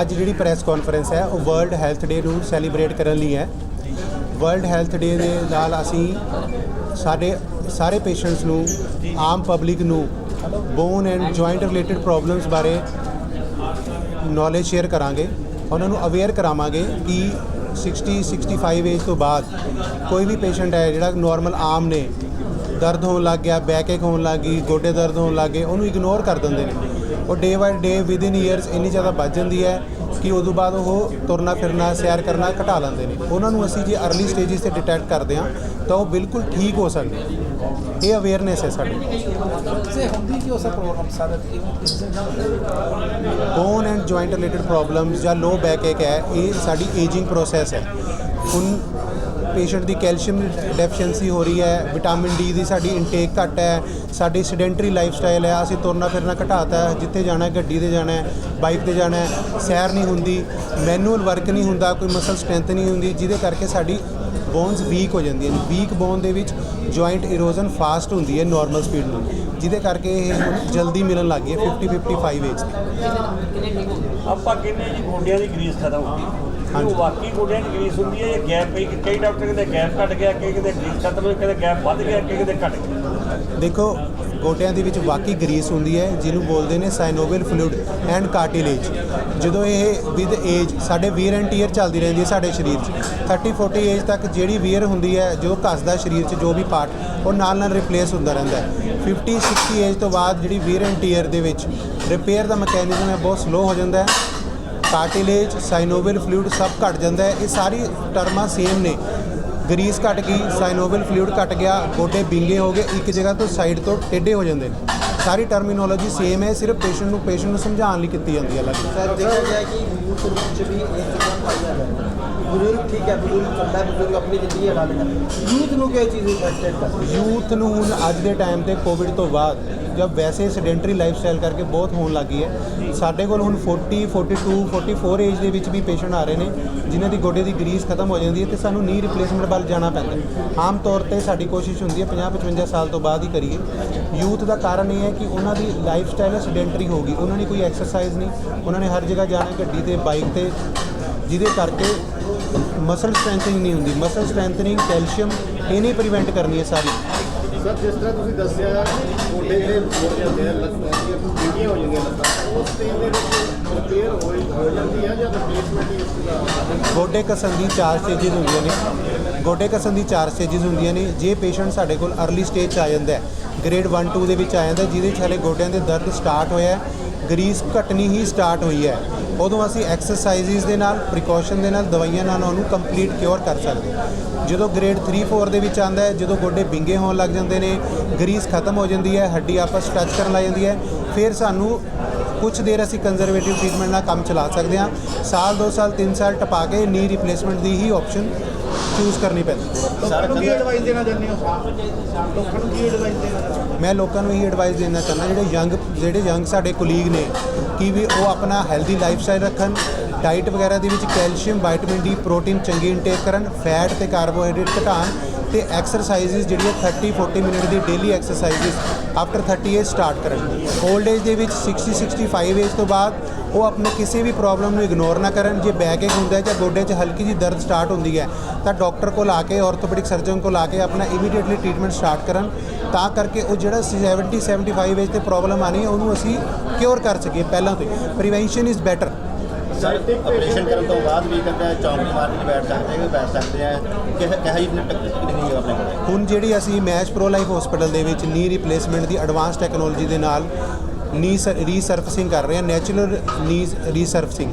ਅੱਜ ਜਿਹੜੀ press conference ਹੈ, ਉਹ ਵਰਲਡ ਹੈਲਥ ਡੇ ਨੂੰ ਸੈਲੀਬ੍ਰੇਟ ਕਰਨ ਲਈ ਹੈ। ਵਰਲਡ ਹੈਲਥ ਡੇ ਦੇ ਨਾਲ ਅਸੀਂ ਸਾਡੇ, ਸਾਰੇ ਪੇਸ਼ੈਂਟਸ ਨੂੰ, ਆਮ ਪਬਲਿਕ ਨੂੰ bone and joint related problems ਬਾਰੇ ਨੌਲੇਜ ਸ਼ੇਅਰ ਕਰਾਂਗੇ। ਉਹਨਾਂ ਨੂੰ ਅਵੇਅਰ ਕਰਾਵਾਂਗੇ ਕਿ 60 65 ਏਜ ਤੋਂ ਬਾਅਦ ਕੋਈ ਵੀ ਪੇਸ਼ੈਂਟ ਹੈ ਜਿਹੜਾ ਨਾਰਮਲ ਆਮ ਨੇ, ਦਰਦ ਹੋਣ ਲੱਗ ਗਿਆ ਬੈਕ ਏਕ ਹੋਣ ਲੱਗ ਗਈ, ਗੋਡੇ ਦਰਦ ਹੋਣ ਲੱਗ ਗਏ, ਉਹਨੂੰ ਇਗਨੋਰ ਕਰ ਦਿੰਦੇ ਨੇ। ਉਹ ਡੇ ਬਾਈ ਡੇ ਵਿਦ ਇਨ ਇਅਰਸ ਇੰਨੀ ਜ਼ਿਆਦਾ ਵੱਜ ਜਾਂਦੀ ਹੈ ਕਿ ਉਦੋਂ ਬਾਅਦ ਉਹ ਤੁਰਨਾ ਫਿਰਨਾ ਸੈਰ ਕਰਨਾ ਘਟਾ ਲੈਂਦੇ ਨੇ। ਉਹਨਾਂ ਨੂੰ ਅਸੀਂ ਜੇ ਅਰਲੀ ਸਟੇਜਿਸ ਤੇ ਡਿਟੈਕਟ ਕਰਦੇ ਹਾਂ ਤਾਂ ਉਹ ਬਿਲਕੁਲ ਠੀਕ ਹੋ ਸਕਦੇ ਇਹ ਅਵੇਅਰਨੈਸ ਹੈ ਸਾਡੀ। Bone and joint related problems ਜਾਂ ਲੋ ਬੈਕ ਏਕ ਹੈ ਇਹ ਸਾਡੀ ਏਜਿੰਗ ਪ੍ਰੋਸੈਸ ਹੈ। ਹੁਣ ਪੇਸ਼ੈਂਟ ਦੀ ਕੈਲਸ਼ੀਅਮ ਡੈਫੀਸ਼ੀਐਂਸੀ ਹੋ ਰਹੀ ਹੈ, ਵਿਟਾਮਿਨ ਡੀ ਦੀ ਸਾਡੀ ਇਨਟੇਕ ਘੱਟ ਹੈ, ਸਾਡੀ ਸੈਡੈਂਟਰੀ ਲਾਈਫਸਟਾਈਲ ਹੈ, ਅਸੀਂ ਤੁਰਨਾ ਫਿਰਨਾ ਘਟਾਤਾ ਹੈ, ਜਿੱਥੇ ਜਾਣਾ ਗੱਡੀ ਤੇ ਜਾਣਾ ਹੈ ਬਾਈਕ ਤੇ ਜਾਣਾ ਹੈ, ਸੈਰ ਨਹੀਂ ਹੁੰਦੀ ਮੈਨੂਅਲ ਵਰਕ ਨਹੀਂ ਹੁੰਦਾ, ਕੋਈ ਮਸਲ ਸਟਰੈਂਥ ਨਹੀਂ ਹੁੰਦੀ, ਜਿਹਦੇ ਕਰਕੇ ਸਾਡੀ ਬੋਨਸ ਵੀਕ ਹੋ ਜਾਂਦੀਆਂ ਨੇ। ਵੀਕ ਬੋਨ ਦੇ ਵਿੱਚ ਜੁਆਇੰਟ ਇਰੋਜ਼ਨ ਫਾਸਟ ਹੁੰਦੀ ਹੈ ਨਾਰਮਲ ਸਪੀਡ ਨੂੰ ਜਿਹਦੇ ਕਰਕੇ ਇਹ ਜਲਦੀ ਮਿਲਣ ਲੱਗ ਗਈ ਹੈ 50 55 ਏਜ ਦੀ ਆਪਾਂ ਕਹਿੰਦੇ ਜੀ ਗੋਡਿਆਂ ਦੀ ਗਰੀਸ ਖਤਮ ਹੁੰਦੀ ਹਾਂਜੀ। ਵਾਕਈ ਗੋਡਿਆਂ ਗਰੀਸ ਹੁੰਦੀ ਹੈ ਇਹ ਗੈਪ ਪਈ ਕਈ ਡਾਕਟਰ ਕਹਿੰਦੇ ਗੈਪ ਘਟ ਗਿਆ ਕਈ ਕਹਿੰਦੇ ਗਰੀਸ ਖਤਮ ਹੋਈ ਕਹਿੰਦੇ ਗੈਪ ਵੱਧ ਗਿਆ ਕਈ ਕਹਿੰਦੇ ਘਟ ਗਿਆ। ਦੇਖੋ ਗੋਡਿਆਂ ਦੇ ਵਿੱਚ ਵਾਕਈ ਗਰੀਸ ਹੁੰਦੀ ਹੈ ਜਿਹਨੂੰ ਬੋਲਦੇ ਨੇ ਸਾਈਨੋਵਿਲ ਫਲੂਇਡ ਐਂਡ ਕਾਰਟਿਲੇਜ ਜਦੋਂ ਇਹ ਵਿਦ ਏਜ ਸਾਡੇ ਵੀਰ ਐਂਡ ਟੀਅਰ ਚੱਲਦੀ ਰਹਿੰਦੀ ਹੈ ਸਾਡੇ ਸਰੀਰ 'ਚ। 30 40 ਏਜ ਤੱਕ ਜਿਹੜੀ ਵੀਰ ਹੁੰਦੀ ਹੈ ਜੋ ਘਸਦਾ ਸਰੀਰ 'ਚ ਜੋ ਵੀ ਪਾਰਟ ਉਹ ਨਾਲ ਨਾਲ ਰਿਪਲੇਸ ਹੁੰਦਾ ਰਹਿੰਦਾ ਹੈ। 50 60 ਏਜ ਤੋਂ ਬਾਅਦ ਜਿਹੜੀ ਵੀਰ ਐਂਡ ਟੀਅਰ ਦੇ ਵਿੱਚ ਰਿਪੇਅਰ ਦਾ ਮੈਕੈਨਿਜ਼ਮ ਹੈ ਬਹੁਤ ਸਲੋ ਹੋ ਜਾਂਦਾ ਹੈ। ਕਾਰਟਿਲੇਜ, ਸਾਈਨੋਵਲ ਫਲੂਇਡ ਸਭ ਘਟ ਜਾਂਦਾ ਹੈ। ਇਹ ਸਾਰੀ ਟਰਮਾਂ ਸੇਮ ਨੇ। ਗਰੀਸ ਘਟ ਗਈ, ਸਾਈਨੋਵਲ ਫਲੂਇਡ ਘਟ ਗਿਆ, ਗੋਡੇ ਬਿੰਗੇ ਹੋ ਗਏ, ਇੱਕ ਜਗ੍ਹਾ ਤੋਂ ਸਾਈਡ ਤੋਂ ਟੇਢੇ ਹੋ ਜਾਂਦੇ ਨੇ। ਸਾਰੀ ਟਰਮੀਨੋਲੋਜੀ ਸੇਮ ਹੈ, ਸਿਰਫ ਪੇਸ਼ੈਂਟ ਨੂੰ ਪੇਸ਼ੈਂਟ ਨੂੰ ਸਮਝਾਉਣ ਲਈ ਕੀਤੀ ਜਾਂਦੀ ਹੈ ਅਲੱਗ ਸਰ, ਦੇਖਿਆ ਗਿਆ ਕਿ ਯੂਥ ਵਿੱਚ ਵੀ ਇਹ ਚੀਜ਼ਾਂ ਪਾਈਆਂ ਜਾਂਦੀਆਂ ਬਜ਼ੁਰਗ, ਠੀਕ ਹੈ, ਬਜ਼ੁਰਗ ਚੱਲਦਾ ਬਜ਼ੁਰਗ ਆਪਣੀ ਜ਼ਿੰਦਗੀ ਹਟਾ ਲੈਂਦਾ ਯੂਥ ਨੂੰ ਕਿਹ ਚੀਜ਼ ਇੰਪੈਕਟਡ ਕਰਦੀ ਯੂਥ ਨੂੰ ਹੁਣ ਅੱਜ ਦੇ ਟਾਈਮ ਤੇ ਕੋਵਿਡ ਤੋਂ ਬਾਅਦ, ਜਦ ਵੈਸੇ ਸੈਡੈਂਟਰੀ ਲਾਈਫਸਟਾਈਲ ਕਰਕੇ ਬਹੁਤ ਹੋਣ ਲੱਗੀ ਹੈ, ਸਾਡੇ ਕੋਲ ਹੁਣ 40 42 44 ਏਜ ਦੇ ਵਿੱਚ ਵੀ ਪੇਸ਼ੈਂਟ ਆ ਰਹੇ ਨੇ, ਜਿਨ੍ਹਾਂ ਦੀ ਗੋਡੇ ਦੀ ਗਰੀਸ ਖਤਮ ਹੋ ਜਾਂਦੀ ਹੈ ਤੇ ਸਾਨੂੰ ਨੀ ਰਿਪਲੇਸਮੈਂਟ ਵੱਲ ਜਾਣਾ ਪੈਂਦਾ ਆਮ ਤੌਰ ਤੇ ਸਾਡੀ ਕੋਸ਼ਿਸ਼ ਹੁੰਦੀ ਹੈ 50 55 ਸਾਲ ਤੋਂ ਬਾਅਦ ਹੀ ਕਰੀਏ। ਯੂਥ ਦਾ ਕਾਰਨ ਇਹ ਹੈ ਕਿ ਉਹਨਾਂ ਦੀ ਲਾਈਫ ਲਾਈਫਸਟਾਈਲ ਸੈਡੈਂਟਰੀ ਹੋ ਗਈ, ਉਹਨਾਂ ਨੇ ਕੋਈ ਐਕਸਰਸਾਈਜ਼ ਨਹੀਂ, ਉਹਨਾਂ ਨੇ ਹਰ ਜਗ੍ਹਾ ਜਾਣਾ ਗੱਡੀ ਤੇ ਬਾਈਕ ਤੇ, ਜਿਹਦੇ ਕਰਕੇ ਮਸਲ ਸਟਰੈਂਥਨਿੰਗ ਨਹੀਂ ਹੁੰਦੀ। ਮਸਲ ਸਟਰੈਂਥਨਿੰਗ ਕੈਲਸ਼ੀਅਮ ਇਹਨੇ ਪ੍ਰੀਵੈਂਟ ਕਰਨੀ ਹੈ ਸਾਰੀ। ਸਰ ਜਿਸ ਤਰ੍ਹਾਂ ਤੁਸੀਂ ਦੱਸਿਆ ਤੁਹਾਡੇ ਜਿਹੜੇ ਮੋੜ ਜਾਂਦੇ ਆ ਲੱਤਾਂ ਦੀਆਂ ਡਿੱਗੀਆਂ ਹੋ ਜਾਂਦੀਆਂ ਲੱਤਾਂ ਉਸ ਤੇ ਦੇ ਵਿੱਚ ਰਿਪੇਅਰ ਹੋ ਜਾਂਦੀ ਆ ਜਾਂ ਗੋਡੇ ਕਸਣ ਦੀ ਚਾਰ ਸਟੇਜਸ ਹੁੰਦੀਆਂ ਨੇ। ਗੋਡੇ ਕਸਣ ਦੀ ਚਾਰ ਸਟੇਜਸ ਹੁੰਦੀਆਂ ਨੇ। ਜੇ ਪੇਸ਼ੈਂਟ ਸਾਡੇ ਕੋਲ ਅਰਲੀ ਸਟੇਜ 'ਚ ਆ ਜਾਂਦਾ ਹੈ ਗ੍ਰੇਡ 1 2 ਦੇ ਵਿੱਚ ਆ ਜਾਂਦਾ ਜਿਹਦੇ ਛਾਲੇ ਗੋਡਿਆਂ ਦੇ ਦਰਦ ਸਟਾਰਟ ਹੋਇਆ ਗਰੀਸ ਘਟਣੀ ਹੀ ਸਟਾਰਟ ਹੋਈ ਹੈ। ਉਦੋਂ ਅਸੀਂ ਐਕਸਰਸਾਈਜ਼ਸ ਦੇ ਨਾਲ ਪ੍ਰੀਕਾਸ਼ਨ ਦੇ ਨਾਲ ਦਵਾਈਆਂ ਨਾਲ ਉਹਨੂੰ ਕੰਪਲੀਟ ਕਿਉਰ ਕਰ ਸਕਦੇ ਜਦੋਂ ਗ੍ਰੇਡ 3 4 ਦੇ ਵਿੱਚ ਆਂਦਾ ਹੈ, ਜਦੋਂ ਗੋਡੇ ਬਿੰਗੇ ਹੋਣ ਲੱਗ ਜਾਂਦੇ ਨੇ, ਗਰੀਸ ਖਤਮ ਹੋ ਜਾਂਦੀ ਹੈ, ਹੱਡੀ ਆਪਸ ਟੱਚ ਕਰਨ ਲੱਗ ਜਾਂਦੀ ਹੈ, ਫਿਰ ਸਾਨੂੰ ਕੁਝ ਦੇਰ ਅਸੀਂ ਕੰਜ਼ਰਵੇਟਿਵ ਟ੍ਰੀਟਮੈਂਟ ਨਾਲ ਕੰਮ ਚਲਾ ਸਕਦੇ ਹਾਂ। ਸਾਲ 2 ਸਾਲ 3 ਸਾਲ ਟਪਾ ਕੇ ਨੀ ਰਿਪਲੇਸਮੈਂਟ ਦੀ ਹੀ ਆਪਸ਼ਨ ਚੂਜ਼ ਕਰਨੀ ਪੈਂਦੀ। ਹੈ ਨੂੰ ਕੀ ਐਡਵਾਈਸ ਦੇਣਾ ਚਾਹੁੰਦੇ ਹੋ? ਲੋਕਾਂ ਨੂੰ ਕੀ ਐਡਵਾਈਸ ਦੇਣਾ ਮੈਂ ਲੋਕਾਂ ਨੂੰ ਇਹੀ ਐਡਵਾਈਸ ਦੇਣਾ ਚਾਹੁੰਦਾ ਜਿਹੜੇ ਯੰਗ ਜਿਹੜੇ ਯੰਗ ਸਾਡੇ ਕੋਲੀਗ ਨੇ ਕਿ ਵੀ ਉਹ ਆਪਣਾ ਹੈਲਦੀ ਲਾਈਫਸਟਾਈਲ ਰੱਖਣ ਡਾਈਟ ਵਗੈਰਾ ਦੇ ਵਿੱਚ ਕੈਲਸ਼ੀਅਮ ਵਿਟਾਮਿਨ ਡੀ ਪ੍ਰੋਟੀਨ ਚੰਗੀ ਇਨਟੇਕ ਕਰਨ ਫੈਟ ਤੇ ਕਾਰਬੋਹਾਈਡਰੇਟ ਘਟਾਉਣ ਤੇ ਐਕਸਰਸਾਈਜ਼ਸ ਜਿਹੜੀਆਂ 30 40 ਮਿੰਟ ਦੀ daily exercises after 30 age start ਕਰਨ 올ਡ ਏਜ ਦੇ ਵਿੱਚ 60 65 ਏਜ ਤੋਂ ਬਾਅਦ ਉਹ ਆਪਣੇ ਕਿਸੇ ਵੀ ਪ੍ਰੋਬਲਮ ਨੂੰ ਇਗਨੋਰ ਨਾ ਕਰਨ। ਜੇ ਬੈਕ ਏਕ ਹੁੰਦਾ ਹੈ ਜਾਂ ਗੋਡੇ 'ਚ ਹਲਕੀ ਜਿਹੀ ਦਰਦ ਸਟਾਰਟ ਹੁੰਦੀ ਹੈ, ਤਾਂ ਡਾਕਟਰ ਕੋਲ ਆ ਕੇ ਆਰਥੋਪੈਡਿਕ ਸਰਜਨ ਕੋਲ ਆ ਕੇ ਆਪਣਾ ਇਮੀਡੀਏਟਲੀ ਟ੍ਰੀਟਮੈਂਟ ਸਟਾਰਟ ਕਰਨ। ਤਾਂ ਕਰਕੇ ਉਹ ਜਿਹੜਾ 70 75 ਏਜ ਤੇ ਪ੍ਰੋਬਲਮ ਆਣੀ ਹੈ, ਉਹਨੂੰ ਅਸੀਂ ਕਿਉਰ ਕਰ ਸਕੀਏ ਪਹਿਲਾਂ ਤੋਂ prevention is better sir operation ਕਰਨ ਤੋਂ ਬਾਅਦ ਵੀ ਕਹਿੰਦੇ ਆ ਚੌਂਕ ਮਾਰ ਕੇ ਬੈਠ ਸਕਦੇ ਆ ਬੈਠ ਸਕਦੇ ਆ। ਕਿਹ ਕਿਹ ਜੀ ਟੈਕਨੀਕ ਨਹੀਂ ਹੈ ਆਪਣੇ ਕੋਲ। ਹੁਣ ਜਿਹੜੀ ਅਸੀਂ ਮੈਚ ਪ੍ਰੋ ਲਾਈਫ ਹਸਪੀਟਲ ਦੇ ਵਿੱਚ ਨੀ ਰਿਪਲੇਸਮੈਂਟ ਦੀ ਐਡਵਾਂਸ ਟੈਕਨੋਲੋਜੀ ਦੇ ਨਾਲ ਨੀ ਰੀਸਰਫਸਿੰਗ ਕਰ ਰਹੇ ਹਾਂ ਨੈਚੁਰਲ ਨੀ ਰੀਸਰਫਸਿੰਗ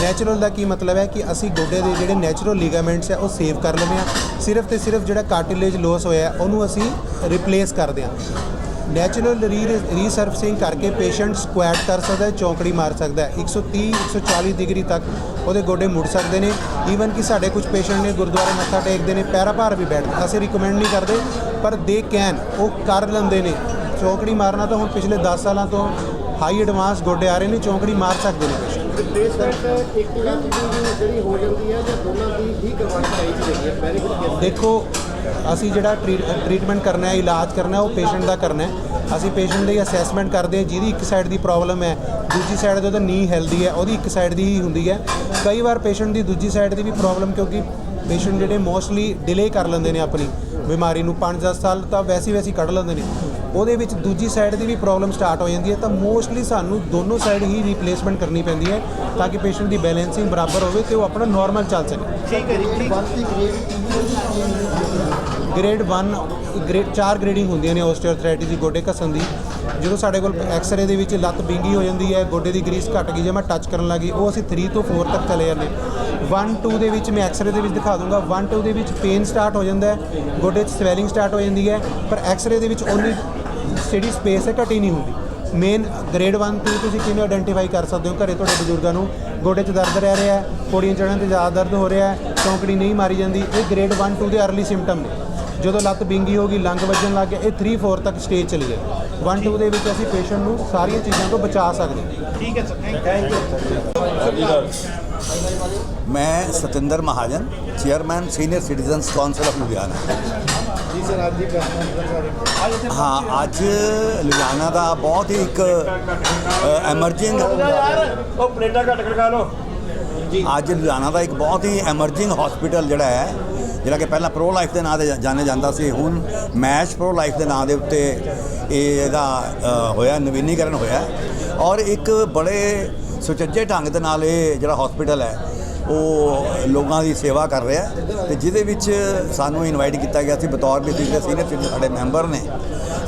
ਨੈਚੁਰਲ ਦਾ ਕੀ ਮਤਲਬ ਹੈ ਕਿ ਅਸੀਂ ਗੋਡੇ ਦੇ ਜਿਹੜੇ ਨੈਚੁਰਲ ਲਿਗਾਮੈਂਟਸ ਹੈ ਉਹ ਸੇਵ ਕਰ ਲੈਂਦੇ ਹਾਂ ਸਿਰਫ ਤੇ ਸਿਰਫ ਜਿਹੜਾ ਕਾਰਟਿਲੇਜ ਲੋਸ ਹੋਇਆ ਹੈ, ਉਹਨੂੰ ਅਸੀਂ ਰਿਪਲੇਸ ਕਰਦੇ ਹਾਂ ਨੈਚੁਰਲ ਰੀਸਰਫਸਿੰਗ ਕਰਕੇ ਪੇਸ਼ੈਂਟ ਸਕੁਐਟ ਕਰ ਸਕਦਾ ਹੈ ਚੌਂਕੜੀ ਮਾਰ ਸਕਦਾ ਹੈ। 130 140 ਡਿਗਰੀ ਤੱਕ ਉਹਦੇ ਗੋਡੇ ਮੁੜ ਸਕਦੇ ਨੇ। ਈਵਨ ਕਿ ਸਾਡੇ ਕੁਝ ਪੇਸ਼ੈਂਟ ਨੇ ਗੁਰਦੁਆਰੇ ਮੱਥਾ ਟੇਕਦੇ ਨੇ ਪੈਰਾ ਭਾਰ ਵੀ ਬੈਠਦੇ ਅਸੀਂ ਰਿਕਮੈਂਡ ਨਹੀਂ ਕਰਦੇ ਪਰ ਦੇ ਕੈਨ ਉਹ ਕਰ ਲੈਂਦੇ ਨੇ। ਚੌਂਕੜੀ ਮਾਰਨਾ ਤਾਂ ਹੁਣ ਪਿਛਲੇ 10 ਸਾਲਾਂ ਤੋਂ ਹਾਈ ਐਡਵਾਂਸ ਗੋਡੇ ਆ ਰਹੇ ਨੇ ਚੌਂਕੜੀ ਮਾਰ ਸਕਦੇ ਨੇ patient। ਰਿਪਲੇਸਮੈਂਟ ਇੱਕ ਲੱਤ ਦੀ ਜਿਹੜੀ ਹੋ ਜਾਂਦੀ ਹੈ ਜਾਂ ਦੋਨਾਂ ਦੀ ਹੀ ਕਰਵਾਉਣੀ ਚਾਹੀਦੀ ਹੈ ਵੈਰੀ ਗੁੱਡ ਦੇਖੋ ਅਸੀਂ ਜਿਹੜਾ ਟ੍ਰੀਟਮੈਂਟ ਕਰਨਾ ਹੈ, ਇਲਾਜ ਕਰਨਾ ਹੈ, ਉਹ ਪੇਸ਼ੈਂਟ ਦਾ ਕਰਨਾ ਹੈ। ਅਸੀਂ ਪੇਸ਼ੈਂਟ ਦੀ ਅਸੈਸਮੈਂਟ ਕਰਦੇ ਹਾਂ, ਜਿਹਦੀ ਇੱਕ ਸਾਈਡ ਦੀ ਪ੍ਰੋਬਲਮ ਹੈ, ਦੂਜੀ ਸਾਈਡ ਤੇ ਉਹਦਾ ਨੀ ਹੈਲਦੀ ਹੈ, ਉਹਦੀ ਇੱਕ ਸਾਈਡ ਦੀ ਹੀ ਹੁੰਦੀ ਹੈ। ਕਈ ਵਾਰ ਪੇਸ਼ੈਂਟ ਦੀ ਦੂਜੀ ਸਾਈਡ ਦੀ ਵੀ ਪ੍ਰੋਬਲਮ ਕਿਉਂਕਿ ਪੇਸ਼ੈਂਟ ਜਿਹੜੇ ਮੋਸਟਲੀ ਡਿਲੇ ਕਰ ਲੈਂਦੇ ਨੇ ਆਪਣੀ ਬਿਮਾਰੀ ਨੂੰ। 5-10 ਸਾਲ ਤਾਂ ਵੈਸੀ ਵੈਸੀ ਕੱਢ ਲੈਂਦੇ ਨੇ। ਉਹਦੇ ਵਿੱਚ ਦੂਜੀ ਸਾਈਡ ਦੀ ਵੀ ਪ੍ਰੋਬਲਮ ਸਟਾਰਟ ਹੋ ਜਾਂਦੀ ਹੈ ਤਾਂ ਮੋਸਟਲੀ ਸਾਨੂੰ ਦੋਨੋਂ ਸਾਈਡ ਹੀ ਰੀਪਲੇਸਮੈਂਟ ਕਰਨੀ ਪੈਂਦੀ ਹੈ ਤਾਂ ਕਿ ਪੇਸ਼ੈਂਟ ਦੀ ਬੈਲੈਂਸਿੰਗ ਬਰਾਬਰ ਹੋਵੇ ਤੇ ਉਹ ਆਪਣਾ ਨਾਰਮਲ ਚੱਲ ਸਕੇ। ਠੀਕ ਹੈ ਜੀ ਠੀਕ ਗ੍ਰੇਡ 1 ਗ੍ਰੇਡ 4 ਗ੍ਰੇਡਿੰਗ ਹੁੰਦੀਆਂ ਨੇ ਆਸਟੀਓਆਰਥਰਾਈਟਿਸ ਦੀ ਗੋਡੇ ਘਸਣ ਦੀ। ਜਦੋਂ ਸਾਡੇ ਕੋਲ ਐਕਸ-ਰੇ ਦੇ ਵਿੱਚ ਲੱਤ ਬਿੰਗੀ ਹੋ ਜਾਂਦੀ ਹੈ ਗੋਡੇ ਦੀ ਗਰੀਸ ਘਟ ਗਈ ਜੇ ਮੈਂ ਟੱਚ ਕਰਨ ਲੱਗੀ ਉਹ ਅਸੀਂ 3 ਤੋਂ 4 ਤੱਕ ਚਲੇ ਜਾਂਦੇ 1 2 ਦੇ ਵਿੱਚ ਮੈਂ ਐਕਸ-ਰੇ ਦੇ ਵਿੱਚ ਦਿਖਾ ਦੂੰਗਾ। 1 2 ਦੇ ਵਿੱਚ ਪੇਨ ਸਟਾਰਟ ਹੋ ਜਾਂਦਾ ਹੈ ਗੋਡੇ 'ਚ ਸਵੈਲਿੰਗ ਸਟਾਰਟ ਹੋ ਜਾਂਦੀ ਹੈ ਪਰ ਐਕਸ-ਰੇ ਦੇ ਵਿੱਚ ਓਨਲੀ ਜਿਹੜੀ ਸਪੇਸ ਹੈ ਘਟੀ ਨਹੀਂ ਹੁੰਦੀ। ਮੇਨ ਗ੍ਰੇਡ 1 2 ਤੁਸੀਂ ਕਿਵੇਂ ਆਇਡੈਂਟੀਫਾਈ ਕਰ ਸਕਦੇ ਹੋ? ਘਰੇ ਤੁਹਾਡੇ ਬਜ਼ੁਰਗਾਂ ਨੂੰ ਗੋਡੇ 'ਚ ਦਰਦ ਰਹਿ ਰਿਹਾ ਹੈ ਪੌੜੀਆਂ ਚੜ੍ਹਨ ਤੇ ਜ਼ਿਆਦਾ ਦਰਦ ਹੋ ਰਿਹਾ ਹੈ ਚੌਂਕੜੀ ਨਹੀਂ ਮਾਰੀ ਜਾਂਦੀ। ਇਹ ਗ੍ਰੇਡ 1 2 ਦੇ ਅਰਲੀ ਸਿੰਪਟਮ ਨੇ। ਜਦੋਂ ਲੱਤ ਬਿੰਗੀ ਹੋ ਗਈ ਲੰਗ ਵੱਜਣ ਲੱਗ ਗਿਆ ਇਹ 3 4 ਤੱਕ ਸਟੇਜ ਚਲੀ ਗਈ। 1 2 ਦੇ ਵਿੱਚ ਅਸੀਂ ਪੇਸ਼ੈਂਟ ਨੂੰ ਸਾਰੀਆਂ ਚੀਜ਼ਾਂ ਤੋਂ ਬਚਾ ਸਕਦੇ ਹਾਂ। ਠੀਕ ਹੈ ਸਰ ਥੈਂਕ ਯੂ ਮੈਂ Satinder Mahajan chairman senior citizens council of Ludhiana ji sir ਅੱਜ ਦੀ ਪ੍ਰੈਸ ਹਾਂ ਅੱਜ ਲੁਧਿਆਣਾ ਦਾ ਬਹੁਤ ਹੀ ਇੱਕ ਐਮਰਜਿੰਗ ਉਹ ਪਲੇਟਾਂ ਘੱਟ ਖੜਕਾ ਲਓ ਅੱਜ ਲੁਧਿਆਣਾ ਦਾ ਇੱਕ ਬਹੁਤ ਹੀ ਐਮਰਜਿੰਗ ਹਸਪੀਟਲ ਜਿਹੜਾ ਹੈ ਜਿਹੜਾ ਕਿ ਪਹਿਲਾਂ ਪ੍ਰੋ ਲਾਈਫ ਦੇ ਨਾਂ ਤੇ ਜਾਣਿਆ ਜਾਂਦਾ ਸੀ ਹੁਣ ਮੈਸ਼ ਪ੍ਰੋ ਲਾਈਫ ਦੇ ਨਾਂ ਦੇ ਉੱਤੇ ਇਹ ਇਹਦਾ ਹੋਇਆ ਨਵੀਨੀਕਰਨ ਹੋਇਆ। ਔਰ ਇੱਕ ਬੜੇ ਸੁਚੱਜੇ ਢੰਗ ਦੇ ਨਾਲ ਇਹ ਜਿਹੜਾ ਹਸਪੀਟਲ ਹੈ ਉਹ ਲੋਕਾਂ ਦੀ ਸੇਵਾ ਕਰ ਰਿਹਾ ਤੇ ਜਿਹਦੇ ਵਿੱਚ ਸਾਨੂੰ ਇਨਵਾਈਟ ਕੀਤਾ ਗਿਆ ਸੀ ਬਤੌਰ ਵੀ ਸੀਨੀਅਰ ਸੀਨੀਅਰ ਸਾਡੇ ਮੈਂਬਰ ਨੇ।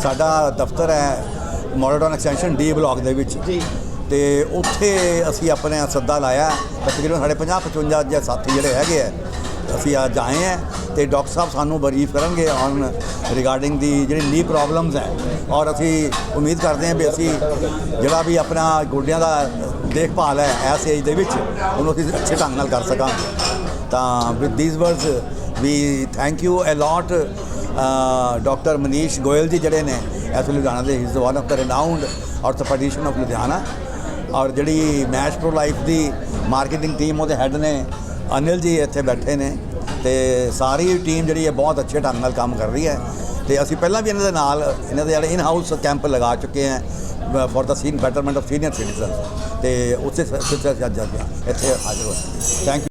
ਸਾਡਾ ਦਫ਼ਤਰ ਹੈ ਮੋਡਰਨ ਐਕਸਟੈਂਸ਼ਨ ਡੀ ਬਲਾਕ ਦੇ ਵਿੱਚ। ਜੀ। ਤੇ ਉੱਥੇ ਅਸੀਂ ਆਪਣੇ ਸੱਦਾ ਲਾਇਆ ਤਕਰੀਬਨ ਸਾਡੇ 50 55 ਜੇ ਸਾਥੀ ਜਿਹੜੇ ਹੈਗੇ ਆ ਅਸੀਂ ਅੱਜ ਆਏ ਆ ਤੇ ਡਾਕਟਰ ਸਾਹਿਬ ਸਾਨੂੰ ਬਰੀਫ ਕਰਨਗੇ ਔਨ ਰਿਗਾਰਡਿੰਗ ਦੀ ਜਿਹੜੀ ਨੀ ਪ੍ਰੋਬਲਮਸ ਹੈ। ਔਰ ਅਸੀਂ ਉਮੀਦ ਕਰਦੇ ਹਾਂ ਵੀ ਅਸੀਂ ਜਿਹੜਾ ਵੀ ਆਪਣਾ ਗੋਡਿਆਂ ਦਾ ਦੇਖਭਾਲ ਹੈ ਐਸ ਏਜ ਦੇ ਵਿੱਚ, ਉਹਨੂੰ ਅਸੀਂ ਅੱਛੇ ਢੰਗ ਨਾਲ ਕਰ ਸਕਾਂ ਤਾਂ with these words we thank you a lot doctor Manish Goyal ji ਜਿਹੜੇ ਨੇ ਇਸ ਲੁਧਿਆਣਾ ਦੇ is one of the renowned orthopedician of Ludhiana ਔਰ ਜਿਹੜੀ ਮੈਸ਼ ਪ੍ਰੋ ਲਾਈਫ ਦੀ ਮਾਰਕੀਟਿੰਗ ਟੀਮ ਉਹਦੇ ਹੈੱਡ ਨੇ ਅਨਿਲ ਜੀ ਇੱਥੇ ਬੈਠੇ ਨੇ ਤੇ ਸਾਰੀ ਟੀਮ ਜਿਹੜੀ ਹੈ ਬਹੁਤ ਅੱਛੇ ਢੰਗ ਨਾਲ ਕੰਮ ਕਰ ਰਹੀ ਹੈ। ਤੇ ਅਸੀਂ ਪਹਿਲਾਂ ਵੀ ਇਹਨਾਂ ਦੇ ਨਾਲ, ਇਹਨਾਂ ਦੇ ਜਿਹੜੇ ਇਨ ਹਾਊਸ ਕੈਂਪ ਲਗਾ ਚੁੱਕੇ ਹਾਂ ਫॉर ਦਾ ਸੀਨ ਬੈਟਰਮੈਂਟ ਆਫ ਸੀਨੀਅਰ ਸਿਟੀਜ਼ਨ ਤੇ ਉਸੇ ਸਿਲਸਿਲੇ ਅੱਜ ਅੱਜ ਇੱਥੇ ਹਾਜ਼ਰ ਹੋਏ ਥੈਂਕ